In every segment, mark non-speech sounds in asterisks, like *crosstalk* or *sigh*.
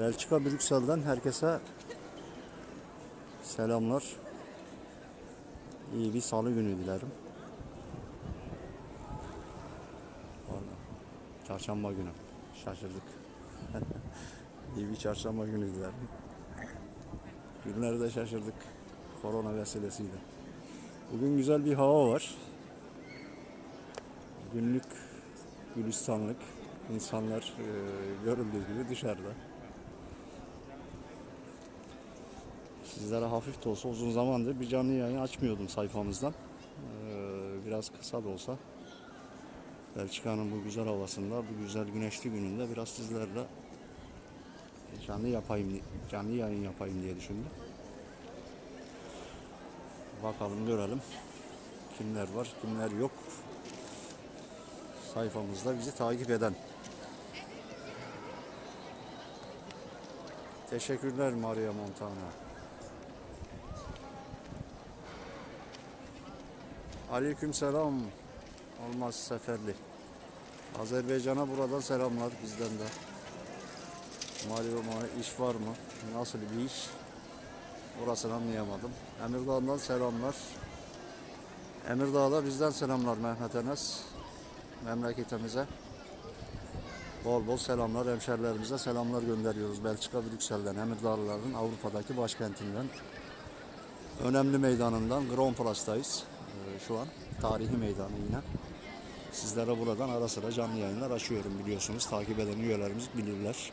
Belçika Brüksel'den herkese selamlar. İyi bir salı günü dilerim. Çarşamba günü. Şaşırdık. *laughs* İyi bir çarşamba günü dilerim. Günleri de şaşırdık. Korona vesilesiyle. Bugün güzel bir hava var. Günlük gülistanlık. İnsanlar e, görüldüğü gibi dışarıda. Sizlere hafif de olsa uzun zamandır bir canlı yayın açmıyordum sayfamızdan. Ee, biraz kısa da olsa Belçika'nın bu güzel havasında, bu güzel güneşli gününde biraz sizlerle canlı yapayım, canlı yayın yapayım diye düşündüm. Bakalım görelim kimler var, kimler yok. Sayfamızda bizi takip eden. Teşekkürler Maria Montana. Aleyküm selam. Olmaz Seferli. Azerbaycan'a buradan selamlar bizden de. Mario Ma- iş var mı? Nasıl bir iş? Orasını anlayamadım. Emirdağ'dan selamlar. Emirdağ'da bizden selamlar Mehmet Enes. Memleketimize. Bol bol selamlar hemşerilerimize selamlar gönderiyoruz. Belçika Brüksel'den, Emirdağlıların Avrupa'daki başkentinden. Önemli meydanından Grand Palace'dayız ee, şu an. Tarihi meydanı yine. Sizlere buradan ara sıra canlı yayınlar açıyorum biliyorsunuz. Takip eden üyelerimiz bilirler.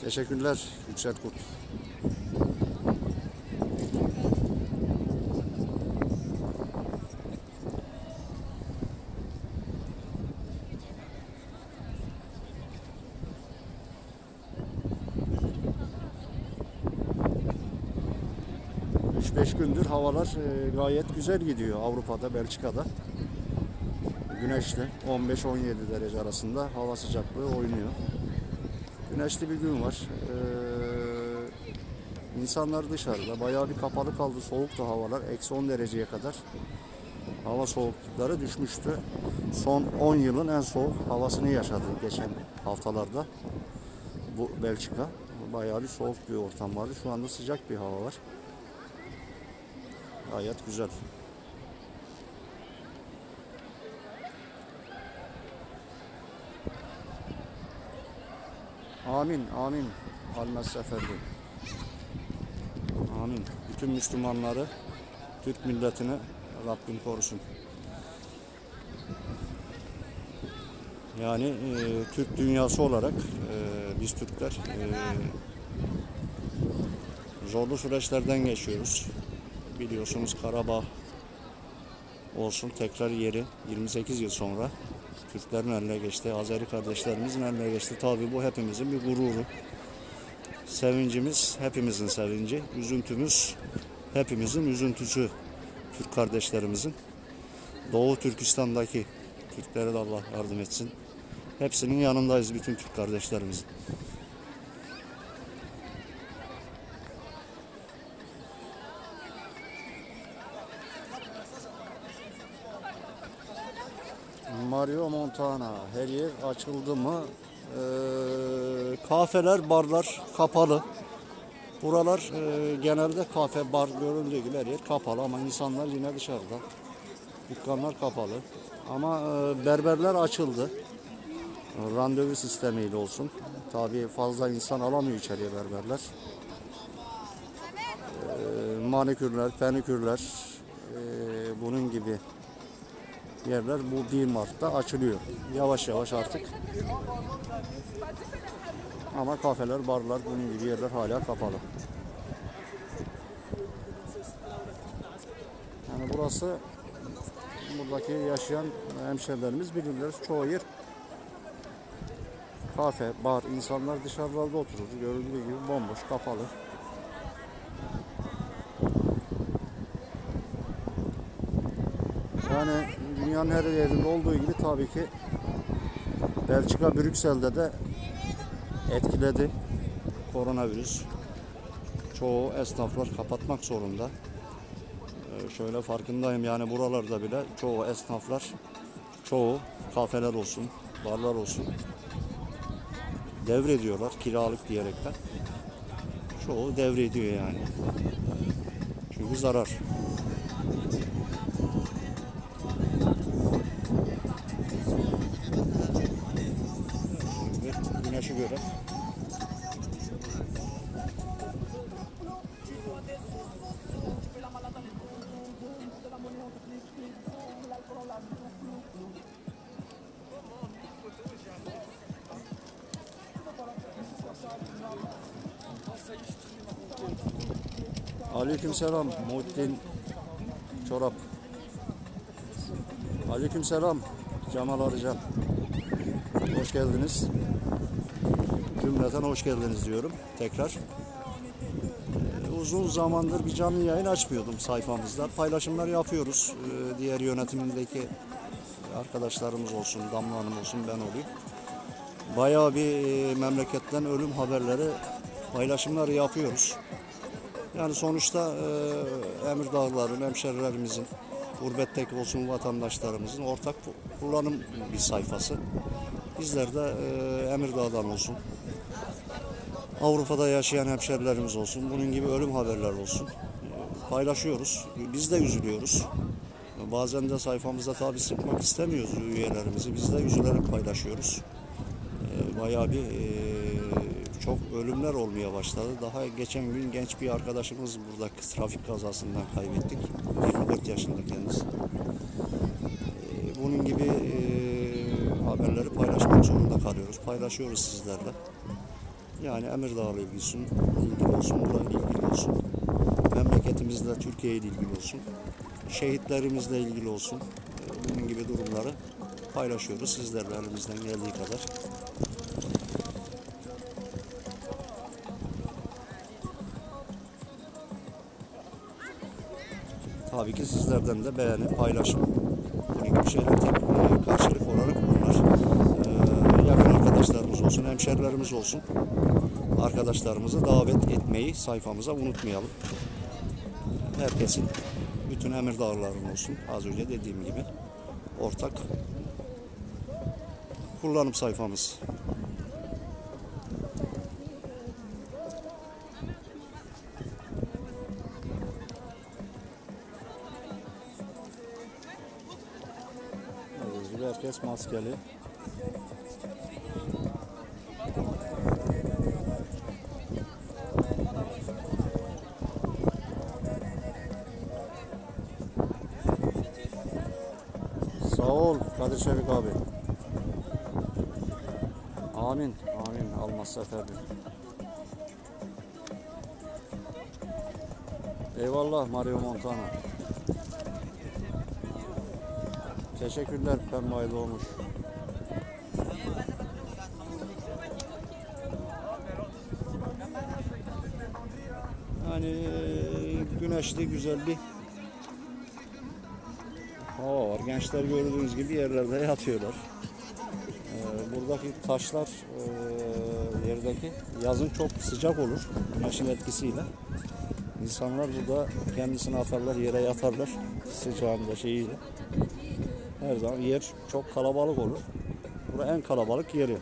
Teşekkürler Yüksel Kurt. Üç beş gündür havalar e, gayet güzel gidiyor Avrupa'da, Belçika'da. Güneşli 15-17 derece arasında hava sıcaklığı oynuyor. Güneşli bir gün var. Ee, insanlar dışarıda. Bayağı bir kapalı kaldı. Soğuktu havalar. Eksi 10 dereceye kadar hava soğuklukları düşmüştü. Son 10 yılın en soğuk havasını yaşadı geçen haftalarda. Bu Belçika. Bayağı bir soğuk bir ortam vardı. Şu anda sıcak bir hava var. Gayet güzel. Amin, amin. Almaz seferli. Amin. Bütün Müslümanları, Türk milletini Rabbim korusun. Yani e, Türk dünyası olarak e, biz Türkler e, zorlu süreçlerden geçiyoruz. Biliyorsunuz Karabağ olsun tekrar yeri 28 yıl sonra Türklerin eline geçti. Azeri kardeşlerimizin eline geçti. Tabii bu hepimizin bir gururu. Sevincimiz hepimizin sevinci. Üzüntümüz hepimizin üzüntüsü. Türk kardeşlerimizin. Doğu Türkistan'daki Türklere de Allah yardım etsin. Hepsinin yanındayız bütün Türk kardeşlerimizin. Mario Montana her yer açıldı mı? Ee, kafeler, barlar kapalı. Buralar e, genelde kafe, bar görüldüğü gibi her yer kapalı ama insanlar yine dışarıda. Dükkanlar kapalı. Ama e, berberler açıldı. Randevu sistemiyle olsun. Tabii fazla insan alamıyor içeriye berberler. E, manikürler, penikürler, e, bunun gibi yerler bu 1 Mart'ta açılıyor. Yavaş yavaş artık. Ama kafeler, barlar, bunun gibi yerler hala kapalı. Yani burası buradaki yaşayan hemşerilerimiz bilirler. Çoğu yer kafe, bar, insanlar dışarılarda oturur. Görüldüğü gibi bomboş, kapalı. Yani dünyanın her yerinde olduğu gibi tabii ki Belçika, Brüksel'de de etkiledi koronavirüs. Çoğu esnaflar kapatmak zorunda. Ee, şöyle farkındayım yani buralarda bile çoğu esnaflar, çoğu kafeler olsun, barlar olsun devrediyorlar kiralık diyerekten. Çoğu devrediyor yani. Çünkü zarar. Göre Aleykümselam Muhittin Çorap. Aleykümselam Cemal Arıcan. Hoş geldiniz. Cümleten hoş geldiniz diyorum tekrar. Ee, uzun zamandır bir canlı yayın açmıyordum sayfamızda. Paylaşımlar yapıyoruz. Ee, diğer yönetimindeki arkadaşlarımız olsun, Damla Hanım olsun ben olayım. Bayağı bir e, memleketten ölüm haberleri paylaşımlar yapıyoruz. Yani sonuçta e, Emirdağlıların, hemşerilerimizin, gurbetteki olsun vatandaşlarımızın ortak kullanım bir sayfası. Bizler de e, Emirdağ'dan olsun, Avrupa'da yaşayan hemşerilerimiz olsun, bunun gibi ölüm haberler olsun. e, Paylaşıyoruz. Biz de üzülüyoruz. Bazen de sayfamızda tabi sıkmak istemiyoruz üyelerimizi. Biz de üzülerek paylaşıyoruz. E, Bayağı bir e, çok ölümler olmaya başladı. Daha geçen gün genç bir arkadaşımız burada trafik kazasından kaybettik. 24 yaşında kendisi. E, Bunun gibi e, haberleri paylaşmak zorunda kalıyoruz. Paylaşıyoruz sizlerle. Yani Emirdağ'la ilgili ilgili olsun, burayla ilgili olsun. Memleketimizle, Türkiye ile ilgili olsun. Şehitlerimizle ilgili olsun. Bunun gibi durumları paylaşıyoruz sizlerle elimizden geldiği kadar. Tabii ki sizlerden de beğeni, paylaşım. Bunun gibi şeyler tek e, karşılık olarak bunlar. E, yakın arkadaşlarımız olsun, hemşerilerimiz olsun. Arkadaşlarımızı davet etmeyi sayfamıza unutmayalım. Herkesin, bütün Emirdağlıların olsun. Az önce dediğim gibi ortak kullanım sayfamız. Herkes maskeli. Ol Kadir Şevik abi. Amin. Amin. Almazsa efendim. Eyvallah Mario Montana. Teşekkürler pembe olmuş. Yani güneşli güzel bir hava var. Gençler gördüğünüz gibi yerlerde yatıyorlar. Eee, buradaki taşlar eee, yerdeki yazın çok sıcak olur güneşin etkisiyle. İnsanlar burada kendisini atarlar, yere yatarlar sıcağında şeyiyle. Her zaman yer çok kalabalık olur. Burası en kalabalık yeri.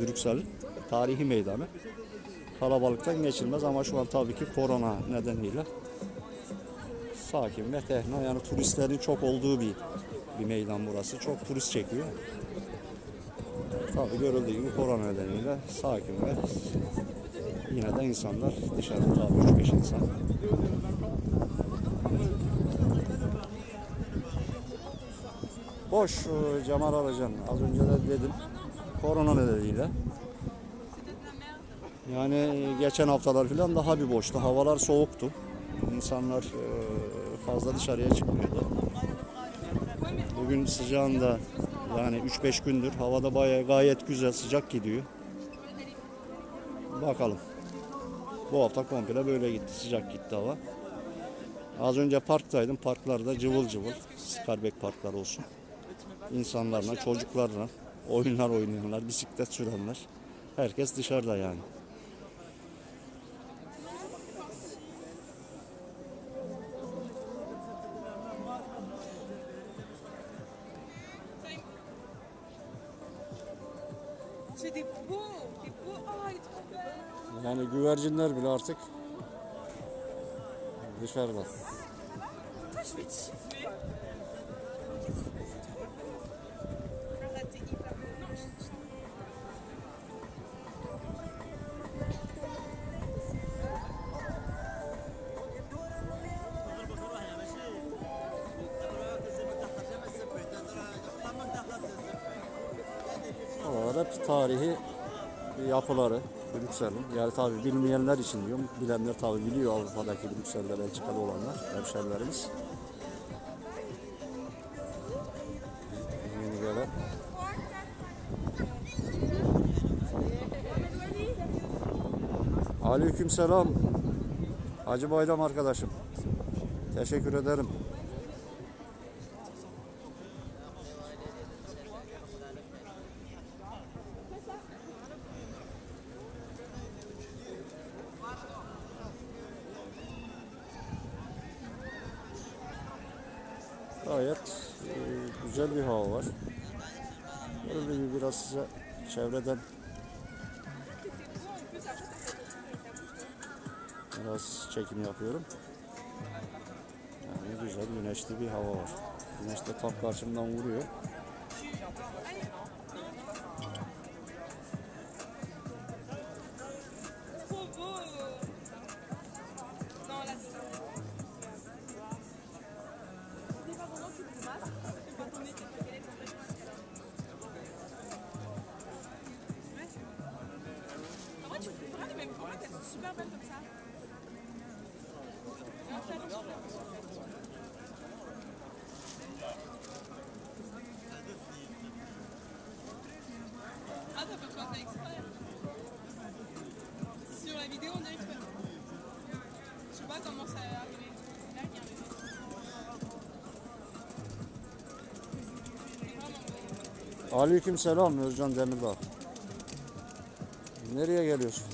Brüksel tarihi meydanı. Kalabalıktan geçilmez ama şu an tabii ki korona nedeniyle sakin ve tehna yani turistlerin çok olduğu bir bir meydan burası. Çok turist çekiyor. Tabii görüldüğü gibi korona nedeniyle sakin ve yine de insanlar dışarıda tabii 3-5 insan. Boş e, Cemal Aracan. Az önce de dedim. Korona nedeniyle. Yani geçen haftalar falan daha bir boştu. Havalar soğuktu. İnsanlar e, fazla dışarıya çıkmıyordu. Bugün sıcağında yani 3-5 gündür havada bayağı gayet güzel sıcak gidiyor. Bakalım. Bu hafta komple böyle gitti. Sıcak gitti hava. Az önce parktaydım. Parklarda cıvıl cıvıl. Skarbek parklar olsun. İnsanlarla, çocuklarla oyunlar oynayanlar, bisiklet sürenler. Herkes dışarıda yani. Yani güvercinler bile artık dışarıda. Vais Oralar hep tarihi yapıları Brüksel'in. Yani tabi bilmeyenler için diyorum. Bilenler tabi biliyor Avrupa'daki Brüksel'de Belçika'da olanlar, hemşerilerimiz. Yeni gelen. Aleyküm selam. Hacı Bayram arkadaşım. Teşekkür ederim. Gayet e, güzel bir hava var. Böyle bir biraz size çevreden biraz çekim yapıyorum. Yani güzel güneşli bir hava var. Güneş de tam karşımdan vuruyor. Pas exprès. Sur la vidéo, on dirait que Je sais pas comment ça est arrivé. Là, il y a un beau. Aleyküm selam Özcan Demirdağ. Nereye geliyorsun?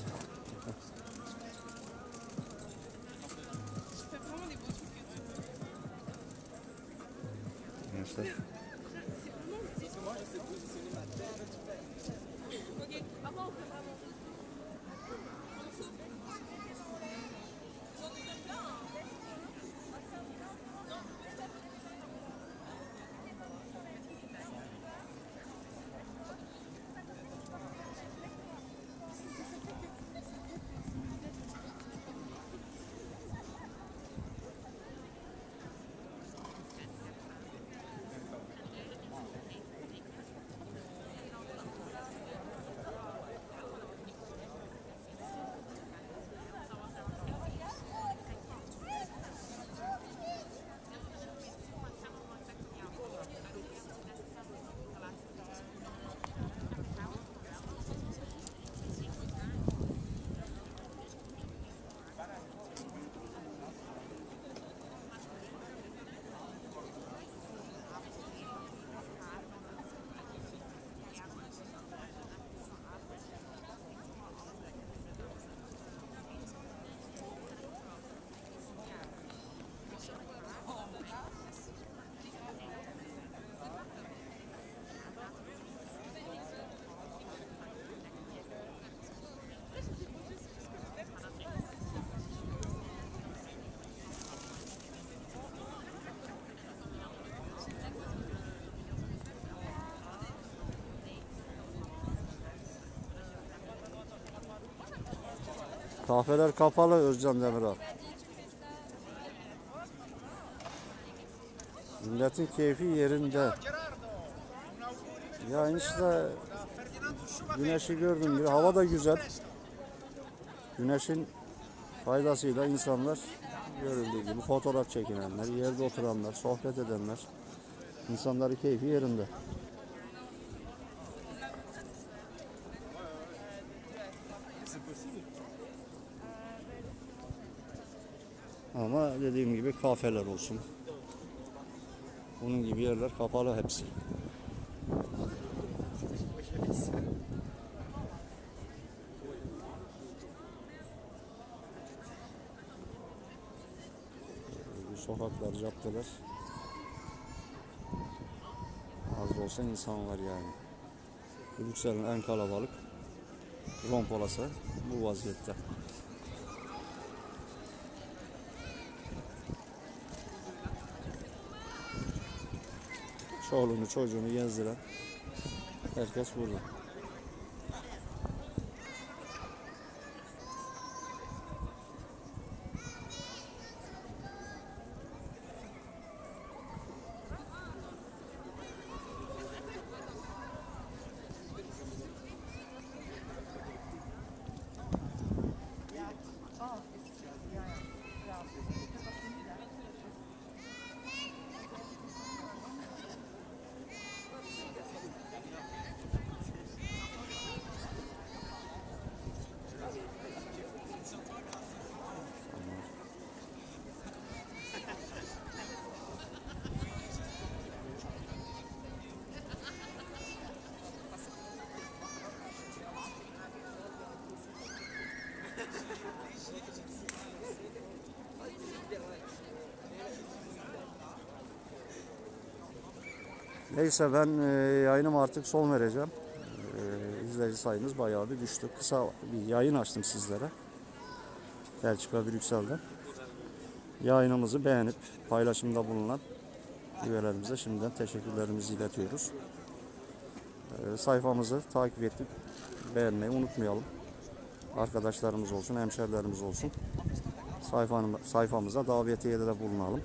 Kahveler kapalı Özcan Demiral. Milletin keyfi yerinde. Ya işte güneşi gördüm bir hava da güzel. Güneşin faydasıyla insanlar görüldüğü gibi fotoğraf çekinenler, yerde oturanlar, sohbet edenler, insanların keyfi yerinde. Ama dediğim gibi kafeler olsun. Bunun gibi yerler kapalı hepsi. Bu sokaklar, caddeler az olsa insan var yani. Brüksel'in en kalabalık rompolası bu vaziyette. Çoluğunu çocuğunu gezdiren herkes burada. Neyse ben e, yayınıma artık son vereceğim. E, izleyici sayımız bayağı bir düştü. Kısa bir yayın açtım sizlere. Belçika Brüksel'de. Yayınımızı beğenip paylaşımda bulunan üyelerimize şimdiden teşekkürlerimizi iletiyoruz. E, sayfamızı takip edip beğenmeyi unutmayalım. Arkadaşlarımız olsun, hemşerilerimiz olsun. Sayfanın, sayfamıza davetiyede de bulunalım.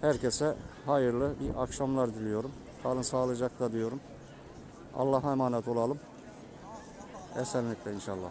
Herkese hayırlı bir akşamlar diliyorum. Kalın sağlıcakla diyorum. Allah'a emanet olalım. Esenlikle inşallah.